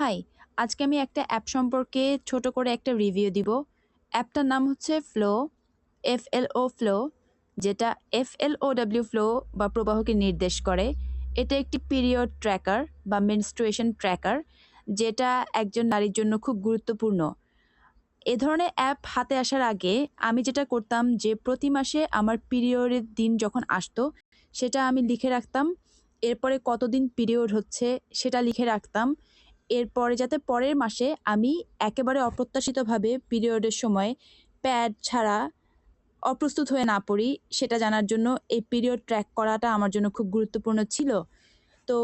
High, আজকে আমি একটা অ্যাপ সম্পর্কে ছোট করে একটা রিভিউ দিব। অ্যাপটার নাম হচ্ছে ফ্লো, এফ-এল-ও ফ্লো, যেটা এফ-এল-ও-ডব্লিউ ফ্লো বা প্রবাহকে নির্দেশ করে। এটা একটি পিরিয়ড ট্র্যাকার বা মেনস্ট্রুয়েশন ট্র্যাকার, যেটা একজন নারীর জন্য খুব গুরুত্বপূর্ণ। এ ধরনের অ্যাপ হাতে আসার আগে আমি যেটা করতাম যে প্রতি মাসে আমার পিরিয়ডের দিন যখন আসতো, সেটা আমি লিখে রাখতাম। এরপরে কতদিন পিরিয়ড হচ্ছে সেটা লিখে রাখতাম। এরপরে যাতে পরের মাসে আমি একেবারে অপ্রত্যাশিতভাবে পিরিয়ডের সময় প্যাড ছাড়া অপ্রস্তুত হয়ে না পড়ি, সেটা জানার জন্য এই পিরিয়ড ট্র্যাক করাটা আমার জন্য খুব গুরুত্বপূর্ণ ছিল। তো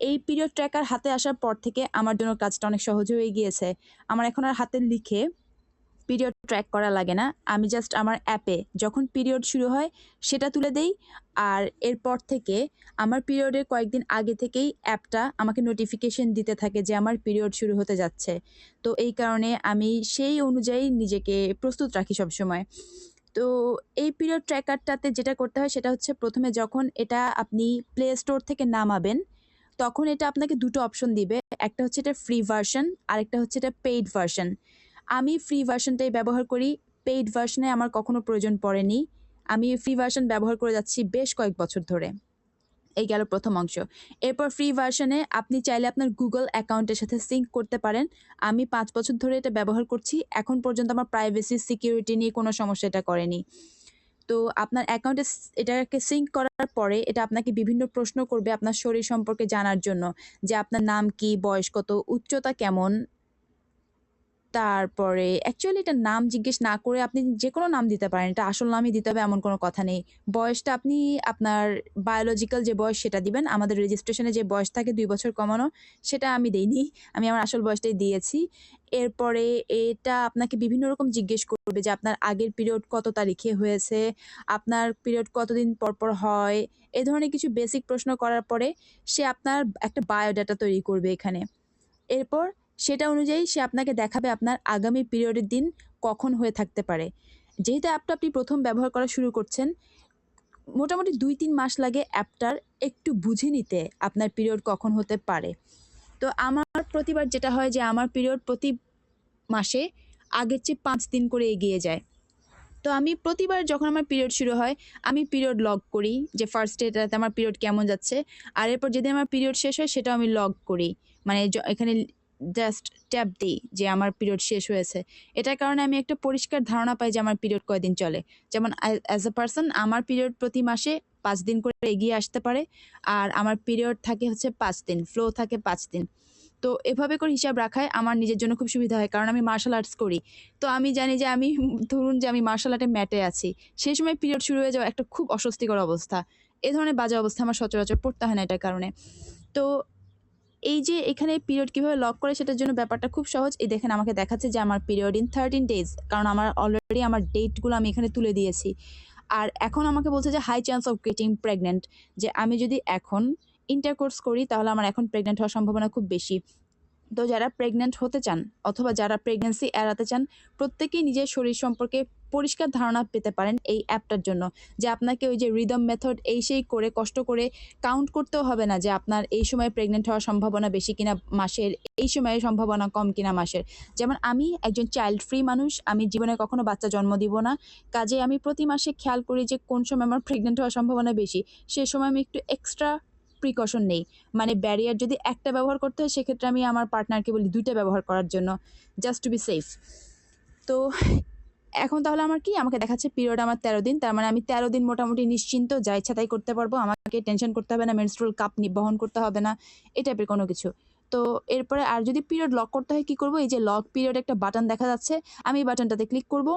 এই পিরিয়ড ট্র্যাকার হাতে আসার পর থেকে আমার জন্য কাজটা অনেক সহজ হয়ে গিয়েছে। আমার এখন আর হাতে লিখে পিরিয়ড ট্র্যাক করা লাগে না। আমি জাস্ট আমার অ্যাপে যখন পিরিয়ড শুরু হয় সেটা তুলে দেই। আর এরপর থেকে আমার পিরিয়ডের কয়েকদিন আগে থেকেই অ্যাপটা আমাকে নোটিফিকেশন দিতে থাকে যে আমার পিরিয়ড শুরু হতে যাচ্ছে। তো এই কারণে আমি সেই অনুযায়ী নিজেকে প্রস্তুত রাখি সবসময়। তো এই পিরিয়ড ট্র্যাকারটাতে যেটা করতে হয় সেটা হচ্ছে প্রথমে যখন এটা আপনি প্লে স্টোর থেকে নামাবেন, তখন এটা আপনাকে দুটো অপশন দিবে। একটা হচ্ছে এটা ফ্রি ভার্সন, আরেকটা হচ্ছে এটা পেইড ভার্সন। আমি ফ্রি ভার্সনটাই ব্যবহার করি। পেইড ভার্সনে আমার কখনো প্রয়োজন পড়েনি। আমি ফ্রি ভার্সন ব্যবহার করে যাচ্ছি বেশ কয়েক বছর ধরে। এই গেল প্রথম অংশ। এরপর ফ্রি ভার্সনে আপনি চাইলে আপনার গুগল অ্যাকাউন্টের সাথে সিঙ্ক করতে পারেন। আমি পাঁচ বছর ধরে এটা ব্যবহার করছি। এখন পর্যন্ত আমার প্রাইভেসি সিকিউরিটি নিয়ে কোনো সমস্যা এটা করেনি। তো আপনার অ্যাকাউন্টে এটাকে সিঙ্ক করার পরে এটা আপনাকে বিভিন্ন প্রশ্ন করবে আপনার শরীর সম্পর্কে জানার জন্য। যে আপনার নাম কি, বয়স কত, উচ্চতা কেমন? তারপরে অ্যাকচুয়ালি এটা নাম জিজ্ঞেস না করে আপনি যে কোনো নাম দিতে পারেন। এটা আসল নামই দিতে হবে এমন কোনো কথা নেই। বয়সটা আপনি আপনার বায়োলজিক্যাল যে বয়স সেটা দিবেন। আমাদের রেজিস্ট্রেশনে যে বয়স থাকে দুই বছর কমানো, সেটা আমি দেইনি। আমি আমার আসল বয়সটাই দিয়েছি। এরপরে এটা আপনাকে বিভিন্ন রকম জিজ্ঞেস করবে যে আপনার আগের পিরিয়ড কত তারিখে হয়েছে, আপনার পিরিয়ড কতদিন পর, পর হয়। এ ধরনের কিছু বেসিক প্রশ্ন করার পরে সে আপনার একটা বায়োডাটা তৈরি করবে এখানে। এরপর সেটা অনুযায়ী সে আপনাকে দেখাবে আপনার আগামী পিরিয়ডের দিন কখন হয়ে থাকতে পারে। যেহেতু অ্যাপটা আপনি প্রথম ব্যবহার করা শুরু করছেন, মোটামুটি ২-৩ মাস লাগে অ্যাপটার একটু বুঝে নিতে আপনার পিরিয়ড কখন হতে পারে। তো আমার প্রতিবার যেটা হয় যে আমার পিরিয়ড প্রতি মাসে আগের চেয়ে পাঁচ দিন করে এগিয়ে যায়। তো আমি প্রতিবার যখন আমার পিরিয়ড শুরু হয়, আমি পিরিয়ড লগ করি যে ফার্স্ট ডেটাতে আমার পিরিয়ড কেমন যাচ্ছে। আর এরপর যেদিন আমার পিরিয়ড শেষ হয় সেটাও আমি লগ করি। মানে এখানে জাস্ট ট্যাপ দেই যে আমার পিরিয়ড শেষ হয়েছে। এটার কারণে আমি একটা পরিষ্কার ধারণা পাই যে আমার পিরিয়ড কয়দিন চলে। যেমন অ্যাজ আ পারসন আমার পিরিয়ড প্রতি মাসে পাঁচ দিন করে এগিয়ে আসতে পারে। আর আমার পিরিয়ড থাকে হচ্ছে পাঁচ দিন, ফ্লো থাকে পাঁচ দিন। তো এভাবে করে হিসাব রাখায় আমার নিজের জন্য খুব সুবিধা হয়। কারণ আমি মার্শাল আর্টস করি। তো আমি জানি যে আমি ধরুন যে আমি মার্শাল আর্টে ম্যাটে আছি। সেই সময় পিরিয়ড শুরু হয়ে যাওয়া একটা খুব অস্বস্তিকর অবস্থা। এ ধরনের বাজে অবস্থা আমার সচরাচর পড়তে হয় না এটার কারণে। তো এই যে এখানে পিরিয়ড কীভাবে লক করে সেটার জন্য ব্যাপারটা খুব সহজ। এই দেখেন আমাকে দেখাচ্ছে যে আমার পিরিয়ড ইন 13 ডেজ। কারণ আমার অলরেডি আমার ডেটগুলো আমি এখানে তুলে দিয়েছি। আর এখন আমাকে বলছে যে high chance of getting pregnant যে আমি যদি এখন ইন্টারকোর্স করি তাহলে আমার এখন প্রেগন্যান্ট হওয়ার সম্ভাবনা খুব বেশি। তো যারা প্রেগন্যান্ট হতে চান অথবা যারা প্রেগন্যান্সি এড়াতে চান, প্রত্যেকেই নিজের শরীর সম্পর্কে পরিষ্কার ধারণা পেতে পারেন এই অ্যাপটার জন্য। যে আপনাকে ওই যে রিদম মেথড এই সেই করে কষ্ট করে কাউন্ট করতেও হবে না যে আপনার এই সময় প্রেগনেন্ট হওয়ার সম্ভাবনা বেশি কিনা মাসের, এই সময়ে সম্ভাবনা কম কিনা মাসের। যেমন আমি একজন চাইল্ড ফ্রি মানুষ। আমি জীবনে কখনো বাচ্চা জন্ম দিব না। কাজে আমি প্রতি মাসে খেয়াল করি যে কোন সময় আমার প্রেগনেন্ট হওয়ার সম্ভাবনা বেশি। সে সময় আমি একটু এক্সট্রা প্রিকশন নেই। মানে ব্যারিয়ার যদি একটা ব্যবহার করতে হয় সেক্ষেত্রে আমি আমার পার্টনারকে বলি ২ টা ব্যবহার করার জন্য। Just to be safe. তো এখন তাহলে আমার কি? আমাকে দেখাচ্ছে পিরিয়ড আমার ১৩ দিন। তার মানে আমি ১৩ দিন মোটামুটি নিশ্চিন্ত যা ইচ্ছা তাই করতে পারব। আমাকে টেনশন করতে হবে না, মেনস্ট্রুয়াল কাপ বহন করতে হবে না। এই টাইপের কোনো কিছু। তো এরপরে আর যদি পিরিয়ড লক করতে হয় কি করব? এই যে লক পিরিয়ড একটা বাটন দেখা যাচ্ছে। আমি এই বাটনটাতে ক্লিক করব।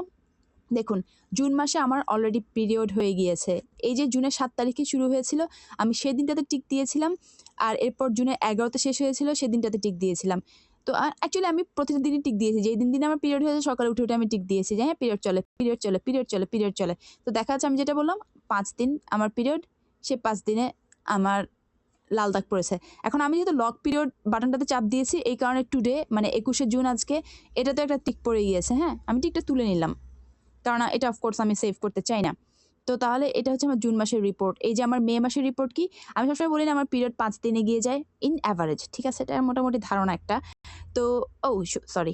দেখুন জুন মাসে আমার অলরেডি পিরিয়ড হয়ে গিয়েছে। এই যে জুনের সাত তারিখে শুরু হয়েছিল, আমি সেদিনটাতে টিক দিয়েছিলাম। আর এরপর জুনের এগারোতে শেষ হয়েছিল সেদিনটাতে টিক দিয়েছিলাম। তো অ্যাকচুয়ালি আমি প্রতিটা দিনই টিক দিয়েছি। যেই দিন, দিন আমার পিরিয়ড হয়েছে সকালে উঠে, উঠে আমি টিক দিয়েছি যে হ্যাঁ পিরিয়ড চলে, পিরিয়ড চলে, পিরিয়ড চলে, পিরিয়ড চলে। তো দেখা যাচ্ছে আমি যেটা বললাম পাঁচ দিন আমার পিরিয়ড, সে পাঁচ দিনে আমার লাল দাগ পড়েছে। এখন আমি যেহেতু লক পিরিয়ড বাটনটাতে চাপ দিয়েছি এই কারণে টুডে মানে ২১শে জুন আজকে এটাতেও একটা টিক পড়ে গিয়েছে, হ্যাঁ? আমি টিকটা তুলে নিলাম। কারণ এটা অফ কোর্স আমি সেভ করতে চাই না। তো তাহলে এটা হচ্ছে আমার জুন মাসের রিপোর্ট এই যে আমার মে মাসের রিপোর্ট কি? আমি সবসময় বলি না, আমার পিরিয়ড পাঁচ দিনে গিয়ে যায় ইন অ্যাভারেজ ঠিক আছে? এটা মোটামুটি ধারণা একটা। তো, ও সরি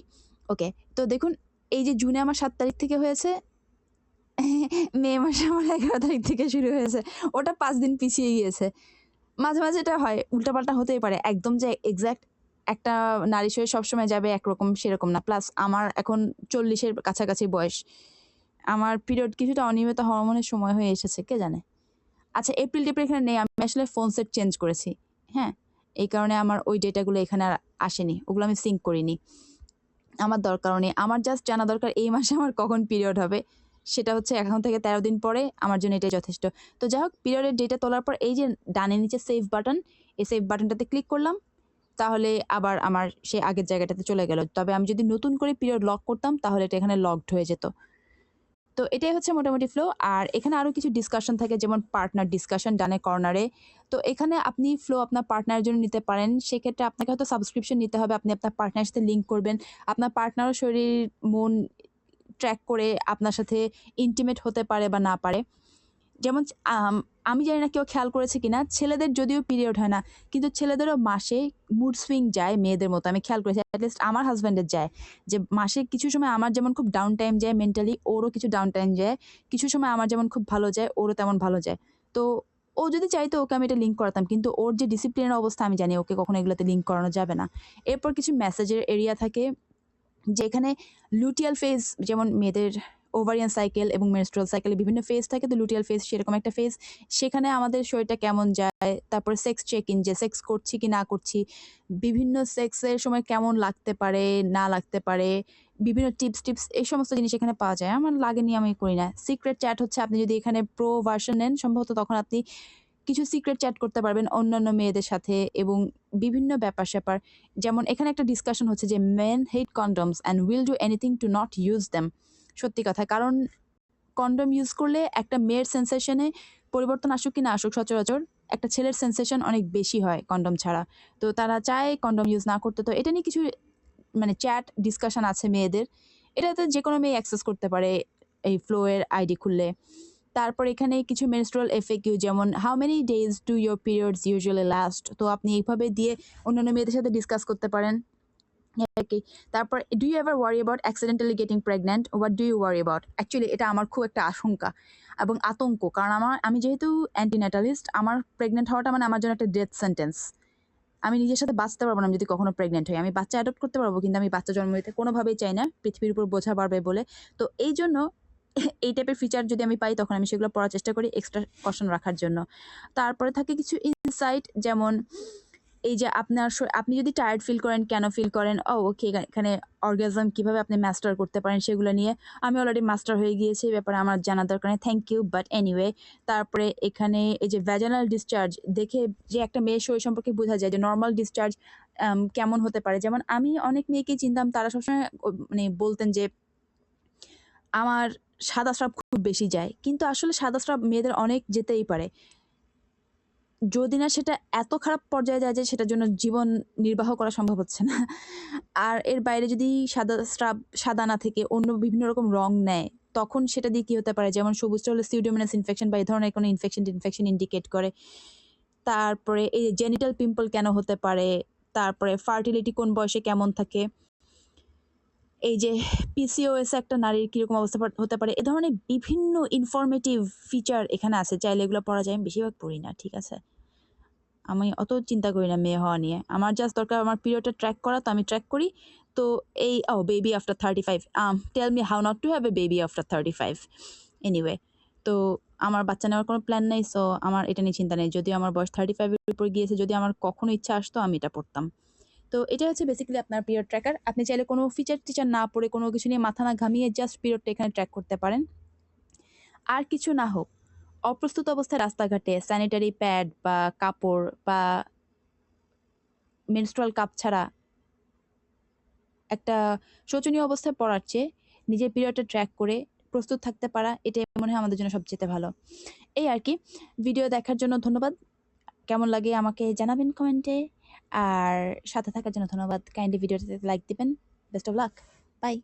ওকে তো দেখুন, এই যে জুনে আমার সাত তারিখ থেকে হয়েছে, মে মাসে আমার এগারো তারিখ থেকে শুরু হয়েছে, ওটা পাঁচ দিন পিছিয়ে গিয়েছে। মাঝে মাঝে এটা হয়, উল্টাপাল্টা হতেই পারে, একদম যে এক্স্যাক্ট একটা নারী শরীর সবসময় যাবে একরকম সেরকম না প্লাস আমার এখন চল্লিশের কাছাকাছি বয়স। আমার পিরিয়ড কিছুটা অনিয়মিত হরমোনের সময় হয়ে এসেছে, কে জানে? আচ্ছা এপ্রিল টেপ্রিল এখানে নেই, আমি আসলে ফোন সেট চেঞ্জ করেছি হ্যাঁ? এই কারণে আমার ওই ডেটাগুলো এখানে আর আসেনি, ওগুলো আমি সিঙ্ক করিনি। আমার দরকারও নেই, আমার জাস্ট জানা দরকার এই মাসে আমার কখন পিরিয়ড হবে, সেটা হচ্ছে এখন থেকে তেরো দিন পরে, আমার জন্য এটাই যথেষ্ট। তো যাই হোক পিরিয়ডের ডেটা তোলার পর এই যে ডানে নিচে সেভ বাটন এই সেভ বাটনটাতে ক্লিক করলাম, তাহলে আবার আমার সেই আগের জায়গাটাতে চলে গেল। তবে আমি যদি নতুন করে পিরিয়ড লক করতাম, তাহলে এটা এখানে লকড হয়ে যেত। তো এটাই হচ্ছে মোটামুটি ফ্লো আর এখানে আরও কিছু ডিসকাশন থাকে, যেমন পার্টনার ডিসকাশন ডানে কর্নারে তো এখানে আপনি ফ্লো আপনার পার্টনারের জন্য নিতে পারেন। সেক্ষেত্রে আপনাকে হয়তো সাবস্ক্রিপশন নিতে হবে, আপনি আপনার পার্টনার সাথে লিঙ্ক করবেন। আপনার পার্টনারও শরীর, মন ট্র্যাক করে আপনার সাথে ইন্টিমেট হতে পারে বা না পারে। যেমন, আমি জানি না কেউ খেয়াল করেছে কিনা, ছেলেদের যদিও পিরিয়ড হয় না, কিন্তু ছেলেদেরও মাসে মুড সুইং যায় মেয়েদের মতো, আমি খেয়াল করেছি অ্যাটলিস্ট আমার হাজব্যান্ডের যায়, যে মাসে কিছু সময় আমার যেমন খুব ডাউন টাইম যায় মেন্টালি ওরও কিছু ডাউন টাইম যায়, কিছু সময় আমার যেমন খুব ভালো যায়, ওরও তেমন ভালো যায়, তো ও যদি চাইতো ওকে আমি এটা লিঙ্ক করাতাম, কিন্তু ওর যে ডিসিপ্লিনের অবস্থা আমি জানি, ওকে কখনো এগুলোতে লিঙ্ক করানো যাবে না, এরপর কিছু মেসেজের এরিয়া থাকে, যেখানে লুটিয়াল ফেজ যেমন মেয়েদের ওভারিয়ান সাইকেল এবং মেনস্ট্রুয়াল সাইকেলে বিভিন্ন ফেজ থাকে, তো লুটিয়াল ফেজ সেরকম একটা ফেজ সেখানে আমাদের শরীরটা কেমন যায়, তারপর সেক্স চেক ইন যে সেক্স করছি কি না করছি, বিভিন্ন সেক্সের সময় কেমন লাগতে পারে, না লাগতে পারে, বিভিন্ন টিপস টিপস এই সমস্ত জিনিস এখানে পাওয়া যায়। আমার লাগেনি, আমি করি না। সিক্রেট চ্যাট হচ্ছে, আপনি যদি এখানে প্রো ভার্সন নেন, সম্ভবত তখন আপনি কিছু সিক্রেট চ্যাট করতে পারবেন অন্যান্য মেয়েদের সাথে এবং বিভিন্ন ব্যাপার স্যাপার। যেমন এখানে একটা ডিসকাশন হচ্ছে যে men hate condoms and will do anything to not use them সত্যি কথা কারণ কন্ডম ইউজ করলে একটা মেয়ের সেন্সেশনে পরিবর্তন আসুক কি না আসুক সচরাচর একটা ছেলের সেন্সেশন অনেক বেশি হয় কন্ডম ছাড়া। তো তারা চায় কন্ডম ইউজ না করতে। তো এটা নিয়ে কিছু মানে চ্যাট ডিসকাশন আছে মেয়েদের। এটাতে যে কোনো মেয়ে অ্যাক্সেস করতে পারে এই ফ্লোয়ের আইডি খুললে। তারপর এখানে কিছু মেনস্ট্রুয়াল এফএকিউ যেমন how many days to your periods usually last তো আপনি এইভাবে দিয়ে অন্যান্য মেয়েদের সাথে ডিসকাস করতে পারেন। আর কি তারপর do you ever worry about accidentally getting pregnant what do you worry about actually এটা আমার খুব একটা আশঙ্কা এবং আতঙ্ক। কারণ আমার, আমি যেহেতু অ্যান্টিনাটালিস্ট আমার প্রেগনেন্ট হওয়াটা মানে আমার জন্য একটা ডেথ সেন্টেন্স আমি নিজের সাথে বাঁচতে পারব না যদি কখনো প্রেগনেন্ট হই। আমি বাচ্চা অ্যাডপ্ট করতে পারব, কিন্তু আমি বাচ্চা জন্ম দিতে কোনোভাবেই চাই না, পৃথিবীর উপর বোঝা বাড়বে বলে। তো এই জন্য এই টাইপের ফিচার যদি আমি পাই, তখন আমি সেগুলো পড়ার চেষ্টা করি এক্সট্রা কশন রাখার জন্য। তারপরে থাকে কিছু ইনসাইট যেমন এই যে আপনার আপনি যদি টায়ার্ড ফিল করেন, কেন ফিল করেন? ও ওকে এখানে অর্গাজম কীভাবে আপনি মাস্টার করতে পারেন সেগুলো নিয়ে আমি অলরেডি মাস্টার হয়ে গিয়েছি এই ব্যাপারে আমার জানা দরকার নেই থ্যাংক ইউ বাট এনিওয়ে তারপরে এখানে এই যে ভ্যাজানাল ডিসচার্জ দেখে যে একটা মেয়ে শরীর সম্পর্কে বোঝা যায় যে নর্মাল ডিসচার্জ কেমন হতে পারে। যেমন আমি অনেক মেয়েকেই চিনতাম, তারা সবসময় মানে বলতেন যে আমার সাদা স্রাব খুব বেশি যায়, কিন্তু আসলে সাদা স্রাব মেয়েদের অনেক যেতেই পারে। যদি না সেটা এত খারাপ পর্যায়ে যায় যে সেটার জন্য জীবন নির্বাহ করা সম্ভব হচ্ছে না। আর এর বাইরে যদি সাদা স্রাব, সাদা না থেকে অন্য বিভিন্ন রকম রং নেয়, তখন সেটা দিয়ে কী হতে পারে? যেমন সবুজটা হলে সিউডোমিনাস ইনফেকশন বা এই ধরনের কোনো ইনফেকশন ইনফেকশন ইন্ডিকেট করে। তারপরে এই জেনিটাল পিম্পল কেন হতে পারে? তারপরে ফার্টিলিটি কোন বয়সে কেমন থাকে? এই যে পিসিওএস একটা নারীর কীরকম অবস্থা হতে পারে, এ ধরনের বিভিন্ন ইনফরমেটিভ ফিচার এখানে আছে, চাইলে এগুলো পড়া যায়, আমি বেশিরভাগ পড়ি না, ঠিক আছে? আমি অত চিন্তা করি না মেয়ে হওয়া নিয়ে। আমার জাস্ট দরকার, আমার পিরিয়ডটা ট্র্যাক করা, তো আমি ট্র্যাক করি। তো এই ও baby after thirty five tell me how not to have a baby after thirty five anyway তো আমার বাচ্চা নেওয়ার কোনো প্ল্যান নেই সো আমার এটা নিয়ে চিন্তা নেই। যদিও আমার বয়স থার্টি ফাইভের উপর গিয়েছে যদি আমার কখনো ইচ্ছা আসতো, আমি এটা পড়তাম। তো এটা হচ্ছে বেসিক্যালি আপনার পিরিয়ড ট্র্যাকার আপনি চাইলে কোনো ফিচার টিচার না পড়ে কোনো কিছু নিয়ে মাথা না ঘামিয়ে জাস্ট পিরিয়ডটা এখানে ট্র্যাক করতে পারেন। আর কিছু না হোক, অপ্রস্তুত অবস্থায় রাস্তাঘাটে স্যানিটারি প্যাড বা কাপড় বা মেনস্ট্রুয়াল কাপ ছাড়া একটা শোচনীয় অবস্থায় পড়ার চেয়ে নিজের পিরিয়ডটা ট্র্যাক করে প্রস্তুত থাকতে পারা, এটাই মনে হয় আমাদের জন্য সবচেয়ে ভালো। এই আর কি ভিডিও দেখার জন্য ধন্যবাদ। কেমন লাগে আমাকে জানাবেন কমেন্টে আর সাথে থাকার জন্য ধন্যবাদ। কাইন্ডলি ভিডিওটাতে লাইক দিবেন। Best of luck by